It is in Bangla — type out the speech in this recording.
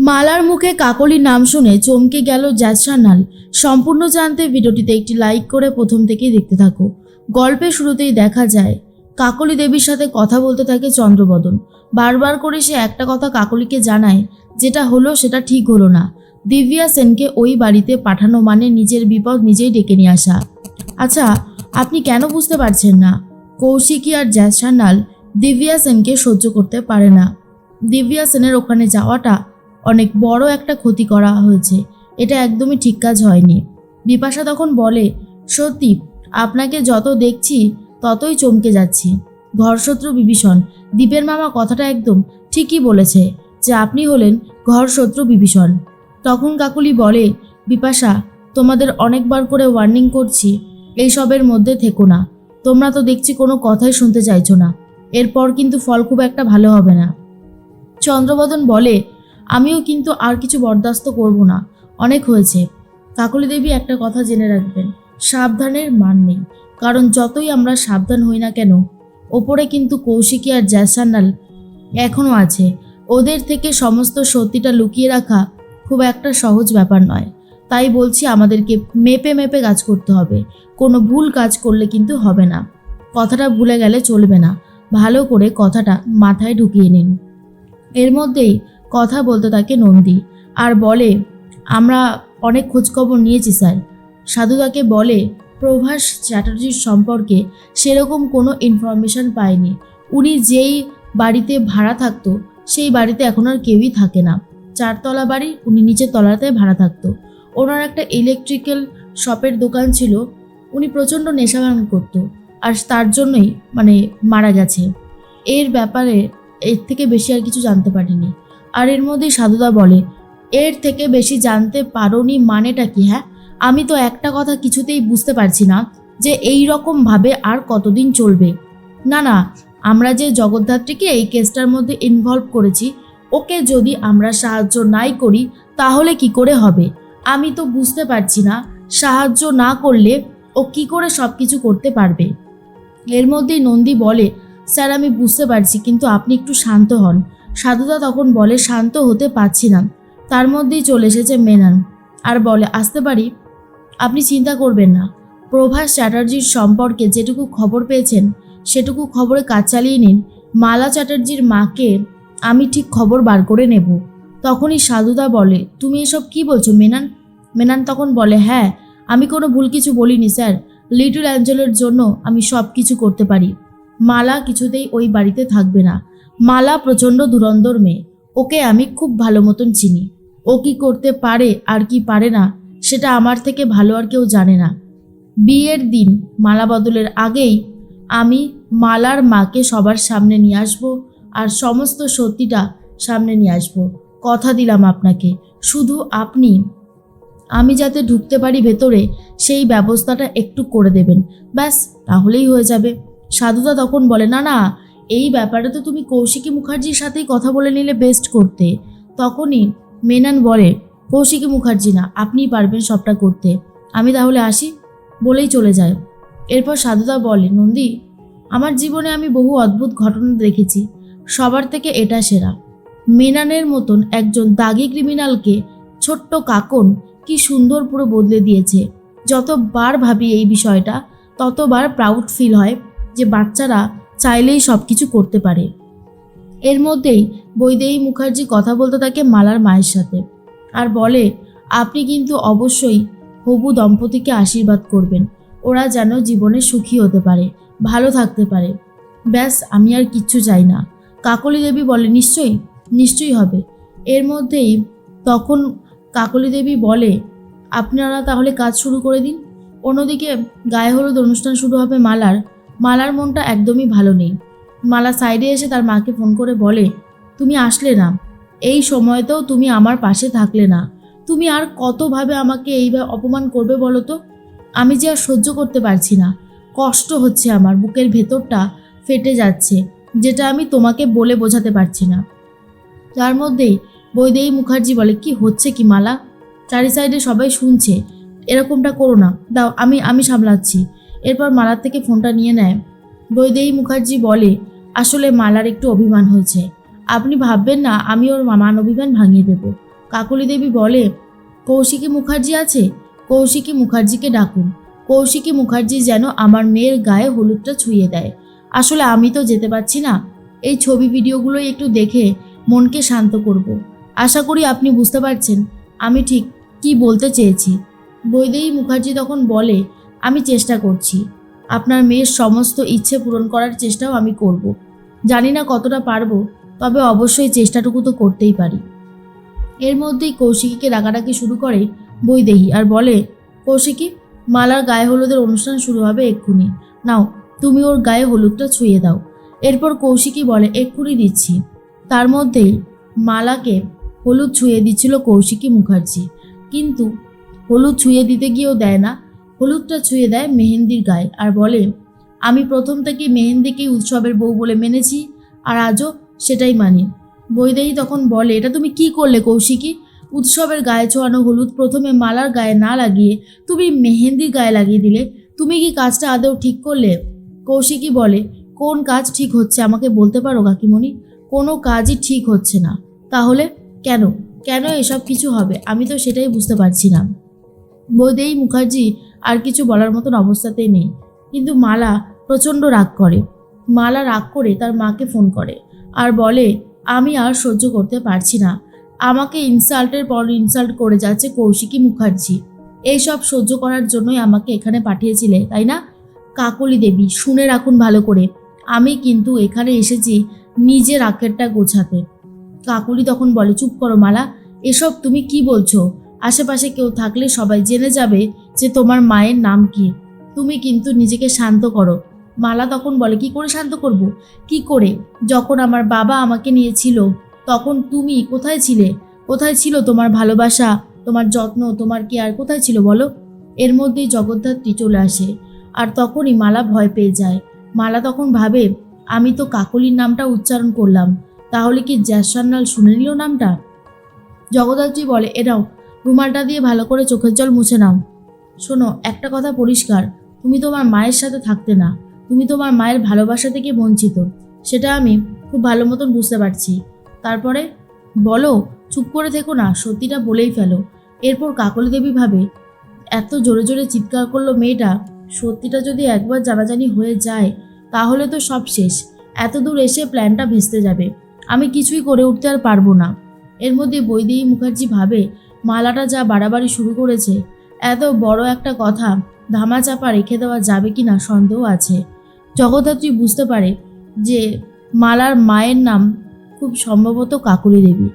মালার মুখে কাকলির নাম শুনে চমকে গেল জ্যাসানাল সম্পূর্ণ জানতে ভিডিওটিতে একটি লাইক করে প্রথম থেকেই দেখতে থাকো। গল্পের শুরুতেই দেখা যায়, কাকলি দেবীর সাথে কথা বলতে থাকে চন্দ্রবদন। বারবার করে সে একটা কথা কাকলিকে জানায়, যেটা হলো সেটা ঠিক হলো না। দিব্যা সেনকে ওই বাড়িতে পাঠানো মানে নিজের বিপদ নিজেই ডেকে নিয়ে আসা। আচ্ছা আপনি কেন বুঝতে পারছেন না? কৌশিকী আর জ্যাসানাল দিব্যা সেনকে সহ্য করতে পারে না। দিব্যা সেনের ওখানে যাওয়াটা অনেক বড় একটা ক্ষতি করা হয়েছে। এটা একদমই ঠিক কাজ হয়নি। বিপাশা তখন বলে, সত্যি, আপনাকে যত দেখছি, ততই চমকে যাচ্ছি। ঘরশত্রু বিভীষণ দ্বীপের মামা কথাটা একদম ঠিকই বলেছে যে আপনি হলেন ঘরশত্রু বিভীষণ। তখন কাকুলি বলে, বিপাশা, তোমাদের অনেকবার করে ওয়ার্নিং করছি, এইসবের মধ্যে থেকো না। তোমরা তো দেখছি কোনো কথাই শুনতে চাইছো না। এরপর কিন্তু ফল খুব একটা ভালো হবে না। চন্দ্রবদন বলে আমিও কিন্তু আর কিছু বরদাস্ত করব না। অনেক হয়েছে। কাকলি দেবী একটা কথা জেনে রাখবেন, সাবধানের মান নেই। কারণ যতই আমরা সাবধান হই না কেন, ওপরে কিন্তু কৌশিকী আর জ্যাসান্নাল এখনও আছে। ওদের থেকে সমস্ত সত্যিটা লুকিয়ে রাখা খুব একটা সহজ ব্যাপার নয়। তাই বলছি, আমাদেরকে মেপে মেপে কাজ করতে হবে। কোনো ভুল কাজ করলে কিন্তু হবে না। কথাটা ভুলে গেলে চলবে না। ভালো করে কথাটা মাথায় ঢুকিয়ে নিন। এর মধ্যেই কথা বলতে থাকে নন্দী। আর বলে, আমরা অনেক খোঁজখবর নিয়েছি, স্যার। সাধু তাকে বলে, প্রভাস চ্যাটার্জির সম্পর্কে সেরকম কোনো ইনফরমেশন পায়নি। উনি যেই বাড়িতে ভাড়া থাকতো, সেই বাড়িতে এখন আর কেউই থাকে না। চারতলা বাড়ি, উনি নিচের তলাতে ভাড়া থাকতো। ওনার একটা ইলেকট্রিক্যাল শপের দোকান ছিল। উনি প্রচণ্ড নেশাভান করতো। আর তার জন্যই মানে মারা গেছে। এর ব্যাপারে এর থেকে বেশি আর কিছু জানতে পারিনি। আর এর মধ্যেই সাধুদা বলে, এর থেকে বেশি জানতে পারোনি মানেটা কি হ্যাঁ? আমি তো একটা কথা কিছুতেই বুঝতে পারছি না যে এই রকম ভাবে আর কতদিন চলবে। না না, আমরা যে জগদ্ধাত্রীকে এই কেসটার মধ্যে ইনভলভ করেছি, ওকে যদি আমরা সাহায্য নাই করি, তাহলে কি করে হবে? আমি তো বুঝতে পারছি না, সাহায্য না করলে ও কি করে সব কিছু করতে পারবে? এর মধ্যেই নন্দী বলে, স্যার, আমি বুঝতে পারছি, কিন্তু আপনি একটু শান্ত হন। সাধুদা তখন বলে, শান্ত হতে পারছি না। তার মধ্যেই চলে এসেছে মেনান আর বলে, আসতে পারি? আপনি চিন্তা করবেন না। প্রভাস চ্যাটার্জির সম্পর্কে যেটুকু খবর পেয়েছেন, সেটুকু খবরে কাজ চালিয়ে নিন। মালা চ্যাটার্জির মাকে আমি ঠিক খবর বার করে নেব। তখনই সাধুদা বলে, তুমি এসব কি বলছো মেনান? মেনান তখন বলে হ্যাঁ আমি কোনো ভুল কিছু বলিনি স্যার। লিটল অ্যাঞ্জেলের জন্য আমি সব কিছু করতে পারি। মালা কিছুতেই ওই বাড়িতে থাকবে না। মালা প্রচণ্ড ধুরন্ধর মেয়ে। ওকে আমি খুব ভালো মতন চিনি। ও কি করতে পারে আর কি পারে না, সেটা আমার থেকে ভালো আর কেউ জানে না। বিয়ের দিন মালা বদলের আগেই আমি মালার মাকে সবার সামনে নিয়ে আসব আর সমস্ত সত্যিটা সামনে নিয়ে আসব। কথা দিলাম আপনাকে। শুধু আপনি, আমি যাতে ঢুকতে পারি ভেতরে, সেই ব্যবস্থাটা একটু করে দেবেন। ব্যাস, তাহলেই হয়ে যাবে। সাধুদা তখন বলে, না না এই ব্যাপারে তো তুমি কৌশিকী মুখার্জির সাথেই কথা বলে নিলে বেস্ট করতে। তখনই মেনান বলে, কৌশিকী মুখার্জি না, আপনিই পারবেন সবটা করতে। আমি তাহলে আসি? বলেই চলে যায়। এরপর সাধুদা বলে, নন্দী, আমার জীবনে আমি বহু অদ্ভুত ঘটনা দেখেছি। সবার থেকে এটা সেরা। মেনানের মতন একজন দাগি ক্রিমিনালকে ছোট্ট কাকন কি সুন্দর পুরো বদলে দিয়েছে। যতবার ভাবি এই বিষয়টা, ততবার প্রাউড ফিল হয় যে বাচ্চারা চাইলেই সব কিছু করতে পারে। এর মধ্যেই বৈদেহী মুখার্জি কথা বলতে থাকে মালার মায়ের সাথে আর বলে, আপনি কিন্তু অবশ্যই হবু দম্পতিকে আশীর্বাদ করবেন। ওরা যেন জীবনে সুখী হতে পারে, ভালো থাকতে পারে। ব্যাস, আমি আর কিচ্ছু চাই না। কাকলি দেবী বলে, নিশ্চয়ই নিশ্চয়ই হবে। এর মধ্যেই তখন কাকলি দেবী বলে, আপনারা তাহলে কাজ শুরু করে দিন। অন্যদিকে গায়ে হলুদ অনুষ্ঠান শুরু হবে মালার। মালার মনটা একদমই ভালো নেই। মালা সাইডে এসে তার মাকে ফোন করে বলে, তুমি আসলে না। এই সময়তেও তুমি আমার পাশে থাকলে না। তুমি আর কতভাবে আমাকে এইভাবে অপমান করবে বলো তো? আমি যে আর সহ্য করতে পারছি না। কষ্ট হচ্ছে আমার, বুকের ভেতরটা ফেটে যাচ্ছে, যেটা আমি তোমাকে বলে বোঝাতে পারছি না। তার মধ্যেই বৈদেহী মুখার্জি বলে, কি হচ্ছে কি মালা? চারি সাইডে সবাই শুনছে। এরকমটা করো না। দাও, আমি আমি সামলাচ্ছি। এরপর মালার থেকে ফোনটা নিয়ে নেয়। বৈদেহী মুখার্জি বলে, আসলে মালার একটু অভিমান হয়েছে। আপনি ভাববেন না, আমি ওর মান অভিমান ভাঙিয়ে দেব। কাকলি দেবী বলে, কৌশিকী মুখার্জি আছে? কৌশিকী মুখার্জিকে ডাকুন। কৌশিকী মুখার্জি যেন আমার মেয়ের গায়ে হলুদটা ছুঁয়ে দেয়। আসলে আমি তো যেতে পারছি না। এই ছবি ভিডিওগুলোই একটু দেখে মনকে শান্ত করব। আশা করি আপনি বুঝতে পারছেন। আমি ঠিক কি বলতে চেয়েছি? বৈদেহী মুখার্জি তখন বলে আমি চেষ্টা করছি। আপনার মেয়ের সমস্ত ইচ্ছে পূরণ করার চেষ্টাও আমি করব। জানি না কতটা পারব, তবে অবশ্যই চেষ্টাটুকু তো করতেই পারি। এর মধ্যেই কৌশিকীকে ডাকাডাকি শুরু করে বৈদেহী আর বলে, কৌশিকী, মালার গায়ে হলুদের অনুষ্ঠান শুরু হবে এক্ষুনি। নাও, তুমি ওর গায়ে হলুদটা ছুঁয়ে দাও। এরপর কৌশিকী বলে, এক্ষুনি দিচ্ছি। তার মধ্যেই মালাকে হলুদ ছুঁয়ে দিচ্ছিল কৌশিকী মুখার্জি। কিন্তু হলুদ ছুঁয়ে দিতে গিয়েও দেয় না। হলুদটা ছুঁয়ে দেয় মেহেন্দির গায়ে আর বলে, আমি প্রথম থেকে মেহেন্দিকেই উৎসবের বউ বলে মেনেছি আর আজও সেটাই মানি। বৈদেহী তখন বলে, এটা তুমি কি করলে কৌশিকী? উৎসবের গায়ে ছোঁয়ানো হলুদ প্রথমে মালার গায়ে না লাগিয়ে তুমি মেহেন্দির গায়ে লাগিয়ে দিলে। তুমি কি কাজটা আদৌ ঠিক করলে? কৌশিকী বলে, কোন কাজ ঠিক হচ্ছে আমাকে বলতে পারো কাকিমণি? কোনো কাজই ঠিক হচ্ছে না। তাহলে কেন? কেন এসব কিছু হবে? আমি তো সেটাই বুঝতে পারছি না। বৈদেহী মুখার্জি আর কিছু বলার মতন অবস্থাতেই নেই। কিন্তু মালা প্রচণ্ড রাগ করে। মালা রাগ করে তার মাকে ফোন করে আর বলে, আমি আর সহ্য করতে পারছি না। আমাকে ইনসাল্টের পর ইনসাল্ট করে যাচ্ছে কৌশিকী মুখার্জি। এইসব সহ্য করার জন্যই আমাকে এখানে পাঠিয়েছিলে, তাই না? কাকলি দেবী, শুনে রাখুন ভালো করে। আমি কিন্তু এখানে এসেছি নিজের আখেরটা গোছাতে। কাকলি তখন বলে, চুপ করো মালা, এসব তুমি কি বলছো? আশেপাশে কেউ থাকলে সবাই জেনে যাবে যে তোমার মায়ের নাম কি। তুমি কিন্তু নিজেকে শান্ত করো। মালা তখন বলে, কি করে শান্ত করব? কি করে? যখন আমার বাবা আমাকে নিয়েছিল, তখন তুমি কোথায় ছিলে? কোথায় ছিল তোমার ভালোবাসা, তোমার যত্ন, তোমার কেয়ার কোথায় ছিল বলো? এর মধ্যেই জগদ্ধাত্রী চলে আসে আর তখনই মালা ভয় পেয়ে যায়। মালা তখন ভাবে, আমি তো কাকলির নামটা উচ্চারণ করলাম, তাহলে কি জ্যাসান্নাল শুনে নিল নামটা? জগদ্ধাত্রী বলে এরাও রুমালটা দিয়ে ভালো করে চোখের জল মুছে নাও। শোনো, একটা কথা পরিষ্কার, তুমি তোমার মায়ের সাথে থাকতে না। তুমি তোমার মায়ের ভালোবাসা থেকে বঞ্চিত। সেটা আমি খুব ভালো মতন বুঝতে পারছি। তারপরে বলো, চুপ করে থেকো না, সত্যিটা বলেই ফেলো। এরপর কাকলি দেবী ভাবে, এত জোরে জোরে চিৎকার করল মেয়েটা, সত্যিটা যদি একবার জানাজানি হয়ে যায়, তাহলে তো সব শেষ। এত দূর এসে প্ল্যানটা ভেস্তে যাবে। আমি কিছুই করে উঠতে আর পারব না। এর মধ্যে বৈদেহী মুখার্জি ভাবে মালাটা যা বাড়াবাড়ি শুরু করেছে, এত বড় একটা কথা ধামাচাপা রেখে দেওয়া যাবে কি না সন্দেহ আছে। জগদ্ধাত্রী বুঝতে পারে যে মালার মায়ের নাম খুব সম্ভবত কাকুলি দেবী।